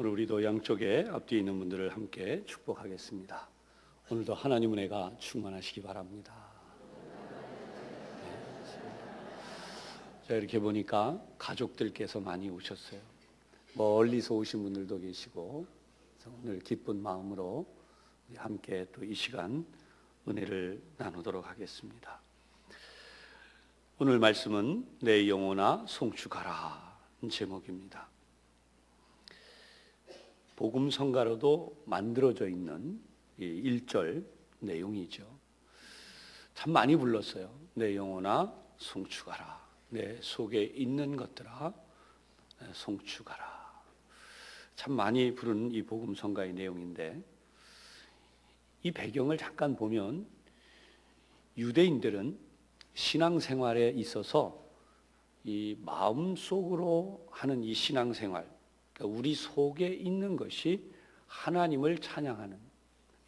오늘 우리도 양쪽에 앞뒤에 있는 분들을 함께 축복하겠습니다. 오늘도 하나님 은혜가 충만하시기 바랍니다. 네. 자 이렇게 보니까 가족들께서 많이 오셨어요. 멀리서 오신 분들도 계시고 오늘 기쁜 마음으로 함께 또 이 시간 은혜를 나누도록 하겠습니다. 오늘 말씀은 내 영혼아 송축하라 제목입니다. 복음 성가로도 만들어져 있는 이 1절 내용이죠. 참 많이 불렀어요. 내 영혼아 송축하라. 내 속에 있는 것들아 송축하라. 참 많이 부르는 이 복음 성가의 내용인데 이 배경을 잠깐 보면 유대인들은 신앙생활에 있어서 이 마음 속으로 하는 이 신앙생활, 그러니까 우리 속에 있는 것이 하나님을 찬양하는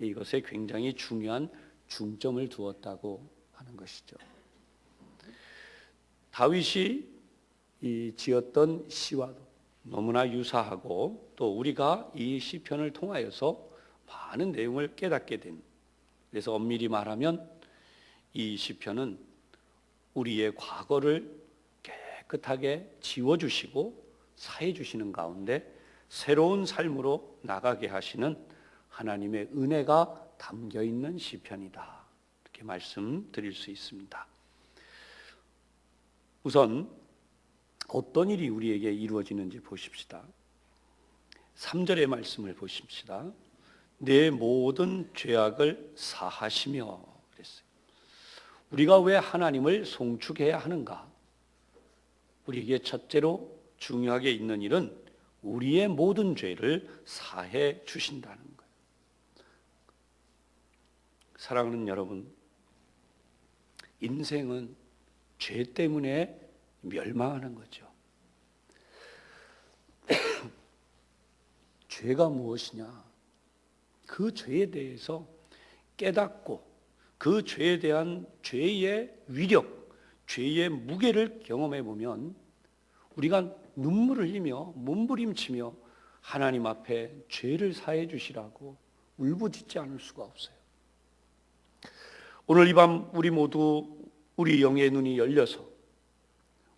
이것에 굉장히 중요한 중점을 두었다고 하는 것이죠. 다윗이 이 지었던 시와도 너무나 유사하고 또 우리가 이 시편을 통하여서 많은 내용을 깨닫게 된 그래서 엄밀히 말하면 이 시편은 우리의 과거를 깨끗하게 지워 주시고 사해 주시는 가운데 새로운 삶으로 나가게 하시는 하나님의 은혜가 담겨 있는 시편이다. 이렇게 말씀드릴 수 있습니다. 우선 어떤 일이 우리에게 이루어지는지 보십시다. 3절의 말씀을 보십시다. 내 모든 죄악을 사하시며 그랬어요. 우리가 왜 하나님을 송축해야 하는가? 우리에게 첫째로 중요하게 있는 일은 우리의 모든 죄를 사해 주신다는 거예요. 사랑하는 여러분, 인생은 죄 때문에 멸망하는 거죠. 죄가 무엇이냐? 그 죄에 대해서 깨닫고 그 죄에 대한 죄의 위력, 죄의 무게를 경험해 보면 우리가 눈물을 흘리며 몸부림치며 하나님 앞에 죄를 사해 주시라고 울부짖지 않을 수가 없어요. 오늘 이 밤 우리 모두 우리 영의 눈이 열려서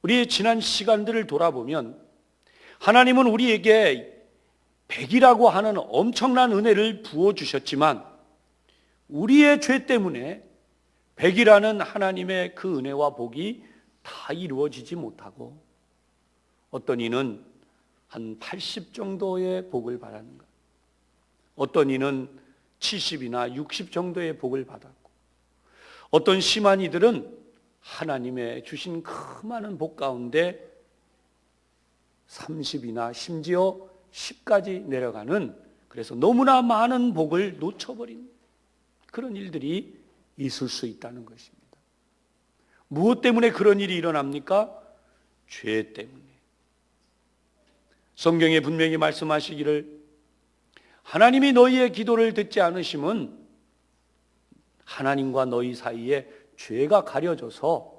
우리의 지난 시간들을 돌아보면 하나님은 우리에게 백이라고 하는 엄청난 은혜를 부어 주셨지만 우리의 죄 때문에 백이라는 하나님의 그 은혜와 복이 다 이루어지지 못하고 어떤 이는 한 80 정도의 복을 받았는 것. 어떤 이는 70이나 60 정도의 복을 받았고 어떤 심한 이들은 하나님의 주신 그 많은 복 가운데 30이나 심지어 10까지 내려가는 그래서 너무나 많은 복을 놓쳐버린 그런 일들이 있을 수 있다는 것입니다. 무엇 때문에 그런 일이 일어납니까? 죄 때문에. 성경에 분명히 말씀하시기를 하나님이 너희의 기도를 듣지 않으심은 하나님과 너희 사이에 죄가 가려져서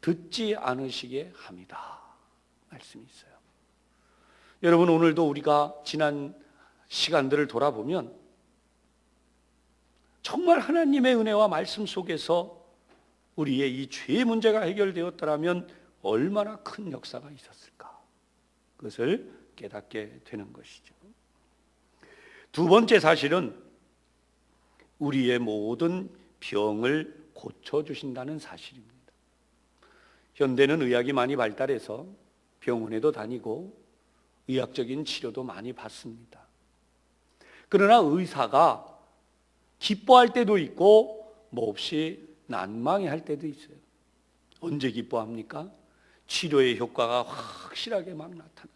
듣지 않으시게 합니다. 말씀이 있어요. 여러분 오늘도 우리가 지난 시간들을 돌아보면 정말 하나님의 은혜와 말씀 속에서 우리의 이 죄의 문제가 해결되었더라면 얼마나 큰 역사가 있었을까? 그것을 깨닫게 되는 것이죠. 두 번째 사실은 우리의 모든 병을 고쳐주신다는 사실입니다. 현대는 의학이 많이 발달해서 병원에도 다니고 의학적인 치료도 많이 받습니다. 그러나 의사가 기뻐할 때도 있고 몹시 난망해 할 때도 있어요. 언제 기뻐합니까? 치료의 효과가 확실하게 막 나타나.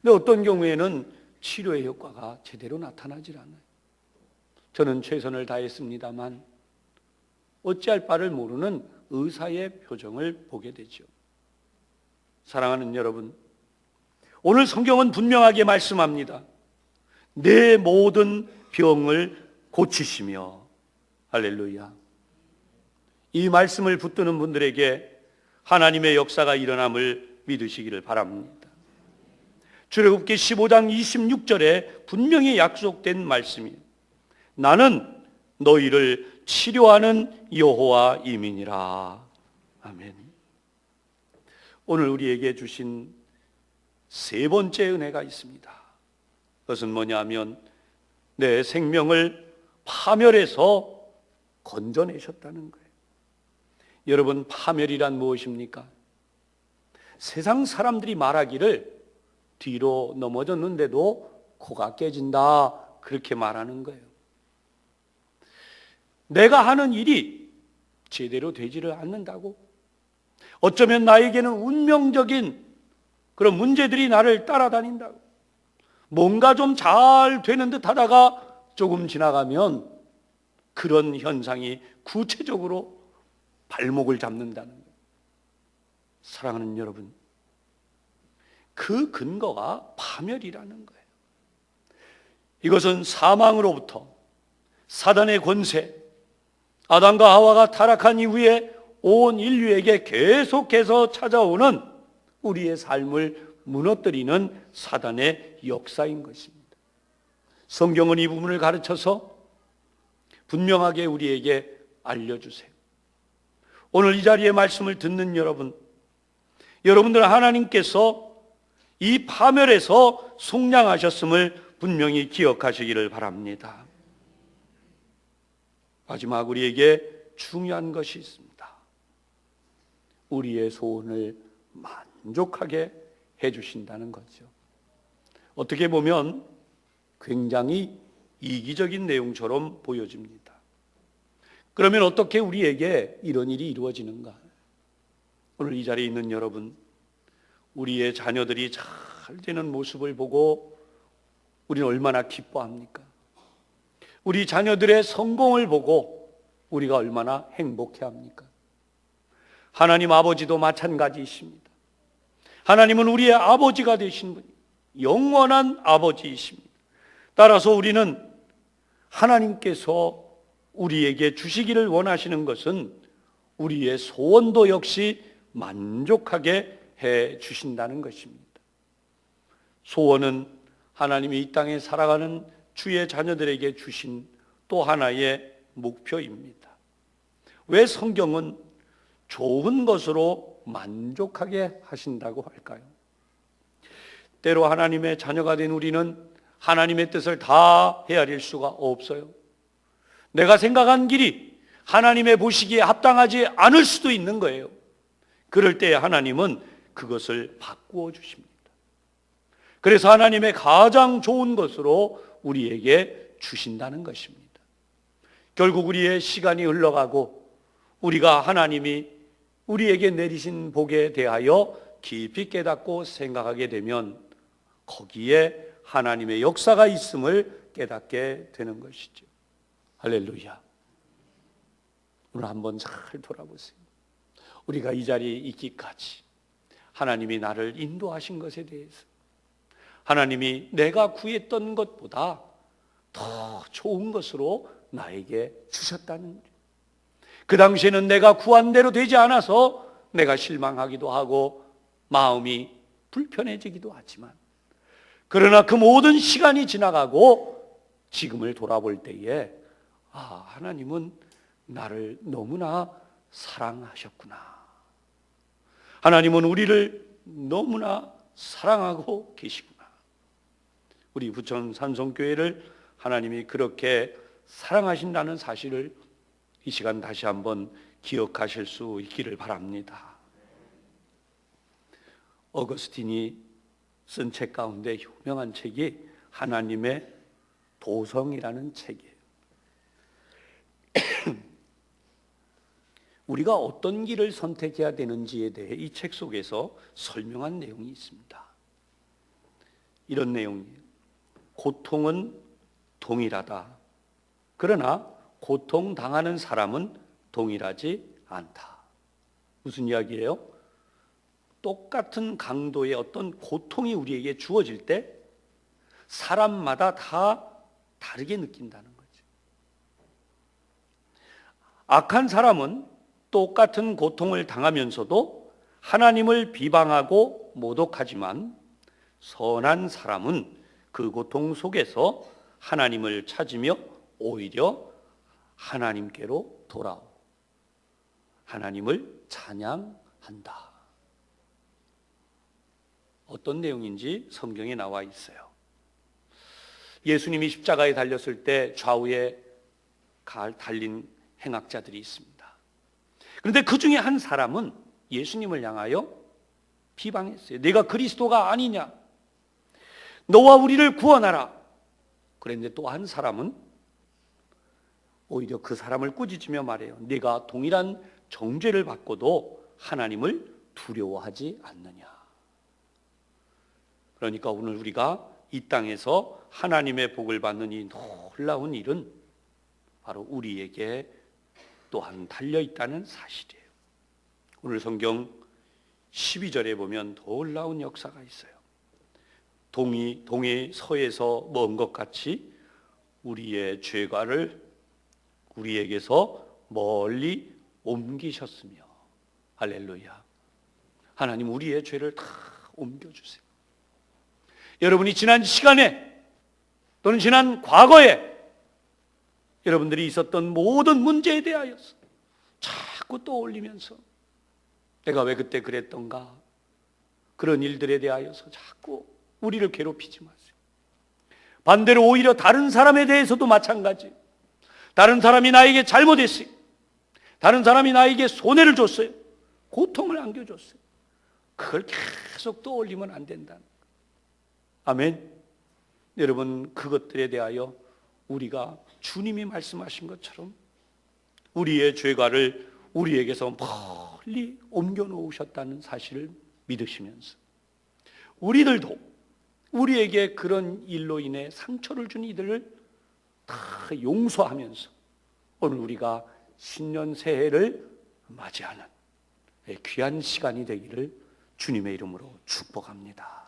근데 어떤 경우에는 치료의 효과가 제대로 나타나질 않아요. 저는 최선을 다했습니다만 어찌할 바를 모르는 의사의 표정을 보게 되죠. 사랑하는 여러분, 오늘 성경은 분명하게 말씀합니다. 내 모든 병을 고치시며 할렐루야. 이 말씀을 붙드는 분들에게 하나님의 역사가 일어남을 믿으시기를 바랍니다. 출애굽기 15장 26절에 분명히 약속된 말씀이에요. 나는 너희를 치료하는 여호와 이민이라. 아멘. 오늘 우리에게 주신 세 번째 은혜가 있습니다. 그것은 뭐냐면 내 생명을 파멸해서 건져내셨다는 거예요. 여러분 파멸이란 무엇입니까? 세상 사람들이 말하기를 뒤로 넘어졌는데도 코가 깨진다 그렇게 말하는 거예요. 내가 하는 일이 제대로 되지를 않는다고 어쩌면 나에게는 운명적인 그런 문제들이 나를 따라다닌다고 뭔가 좀 잘 되는 듯 하다가 조금 지나가면 그런 현상이 구체적으로 발목을 잡는다는 거예요. 사랑하는 여러분, 그 근거가 파멸이라는 거예요. 이것은 사망으로부터 사단의 권세, 아담과 하와가 타락한 이후에 온 인류에게 계속해서 찾아오는 우리의 삶을 무너뜨리는 사단의 역사인 것입니다. 성경은 이 부분을 가르쳐서 분명하게 우리에게 알려주세요. 오늘 이 자리에 말씀을 듣는 여러분, 여러분들 하나님께서 이 파멸에서 속량하셨음을 분명히 기억하시기를 바랍니다. 마지막 우리에게 중요한 것이 있습니다. 우리의 소원을 만족하게 해주신다는 거죠. 어떻게 보면 굉장히 이기적인 내용처럼 보여집니다. 그러면 어떻게 우리에게 이런 일이 이루어지는가? 오늘 이 자리에 있는 여러분, 우리의 자녀들이 잘 되는 모습을 보고 우리는 얼마나 기뻐합니까? 우리 자녀들의 성공을 보고 우리가 얼마나 행복해 합니까? 하나님 아버지도 마찬가지이십니다. 하나님은 우리의 아버지가 되신 분, 영원한 아버지이십니다. 따라서 우리는 하나님께서 우리에게 주시기를 원하시는 것은 우리의 소원도 역시 만족하게 해 주신다는 것입니다. 소원은 하나님이 이 땅에 살아가는 주의 자녀들에게 주신 또 하나의 목표입니다. 왜 성경은 좋은 것으로 만족하게 하신다고 할까요? 때로 하나님의 자녀가 된 우리는 하나님의 뜻을 다 헤아릴 수가 없어요. 내가 생각한 길이 하나님의 보시기에 합당하지 않을 수도 있는 거예요. 그럴 때 하나님은 그것을 바꾸어 주십니다. 그래서 하나님의 가장 좋은 것으로 우리에게 주신다는 것입니다. 결국 우리의 시간이 흘러가고 우리가 하나님이 우리에게 내리신 복에 대하여 깊이 깨닫고 생각하게 되면 거기에 하나님의 역사가 있음을 깨닫게 되는 것이죠. 할렐루야. 오늘 한번 잘 돌아보세요. 우리가 이 자리에 있기까지 하나님이 나를 인도하신 것에 대해서 하나님이 내가 구했던 것보다 더 좋은 것으로 나에게 주셨다는 것. 그 당시에는 내가 구한 대로 되지 않아서 내가 실망하기도 하고 마음이 불편해지기도 하지만 그러나 그 모든 시간이 지나가고 지금을 돌아볼 때에 아, 하나님은 나를 너무나 사랑하셨구나. 하나님은 우리를 너무나 사랑하고 계시구나. 우리 부천 산성교회를 하나님이 그렇게 사랑하신다는 사실을 이 시간 다시 한번 기억하실 수 있기를 바랍니다. 어거스틴이 쓴 책 가운데 유명한 책이 하나님의 도성이라는 책이에요. 우리가 어떤 길을 선택해야 되는지에 대해 이 책 속에서 설명한 내용이 있습니다. 이런 내용이에요. 고통은 동일하다. 그러나 고통 당하는 사람은 동일하지 않다. 무슨 이야기예요? 똑같은 강도의 어떤 고통이 우리에게 주어질 때 사람마다 다 다르게 느낀다는 거죠. 악한 사람은 똑같은 고통을 당하면서도 하나님을 비방하고 모독하지만 선한 사람은 그 고통 속에서 하나님을 찾으며 오히려 하나님께로 돌아오. 하나님을 찬양한다. 어떤 내용인지 성경에 나와 있어요. 예수님이 십자가에 달렸을 때 좌우에 갈 달린 행악자들이 있습니다. 그런데 그 중에 한 사람은 예수님을 향하여 비방했어요. 내가 그리스도가 아니냐? 너와 우리를 구원하라. 그런데 또 한 사람은 오히려 그 사람을 꾸짖으며 말해요. 네가 동일한 정죄를 받고도 하나님을 두려워하지 않느냐. 그러니까 오늘 우리가 이 땅에서 하나님의 복을 받는 이 놀라운 일은 바로 우리에게 또한 달려 있다는 사실이에요. 오늘 성경 12절에 보면 놀라운 역사가 있어요. 동이 동해 서에서 먼 것 같이 우리의 죄가를 우리에게서 멀리 옮기셨으며 할렐루야. 하나님 우리의 죄를 다 옮겨 주세요. 여러분이 지난 시간에 또는 지난 과거에 여러분들이 있었던 모든 문제에 대하여서 자꾸 떠올리면서 내가 왜 그때 그랬던가 그런 일들에 대하여서 자꾸 우리를 괴롭히지 마세요. 반대로 오히려 다른 사람에 대해서도 마찬가지. 다른 사람이 나에게 잘못했어요. 다른 사람이 나에게 손해를 줬어요. 고통을 안겨줬어요. 그걸 계속 떠올리면 안 된다. 아멘. 여러분 그것들에 대하여 우리가 주님이 말씀하신 것처럼 우리의 죄가를 우리에게서 멀리 옮겨 놓으셨다는 사실을 믿으시면서 우리들도 우리에게 그런 일로 인해 상처를 준 이들을 다 용서하면서 오늘 우리가 신년 새해를 맞이하는 귀한 시간이 되기를 주님의 이름으로 축복합니다.